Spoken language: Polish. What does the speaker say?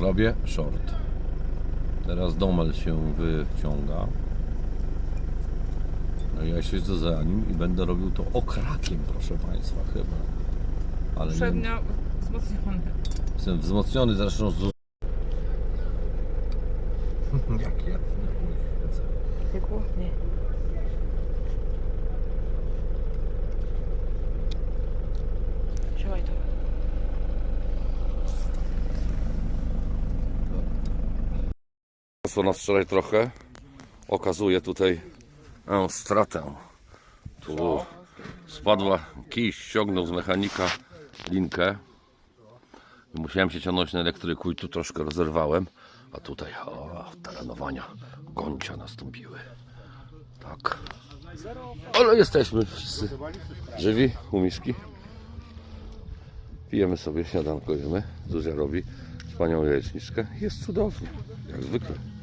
Robię short. Teraz domel się wyciąga. No ja siedzę za nim i będę robił to okrakiem, proszę Państwa, chyba. Ale nie, Przednio wzmocniony. jestem wzmocniony zresztą z... Jak ja Jak ładnie. Siłaj to. Rosło nas wczoraj trochę. Okazuje tutaj e, stratę. Tu spadła kij, ściągnął z mechanika linkę. Musiałem się ciągnąć na elektryku i tu troszkę rozerwałem. A tutaj o, terenowania gońcia nastąpiły. Tak. Ale jesteśmy wszyscy żywi, umiszki. Pijemy sobie śniadanko, jemy. Zuzia robi wspaniałą jajeczniczkę. Jest cudownie, jak zwykle.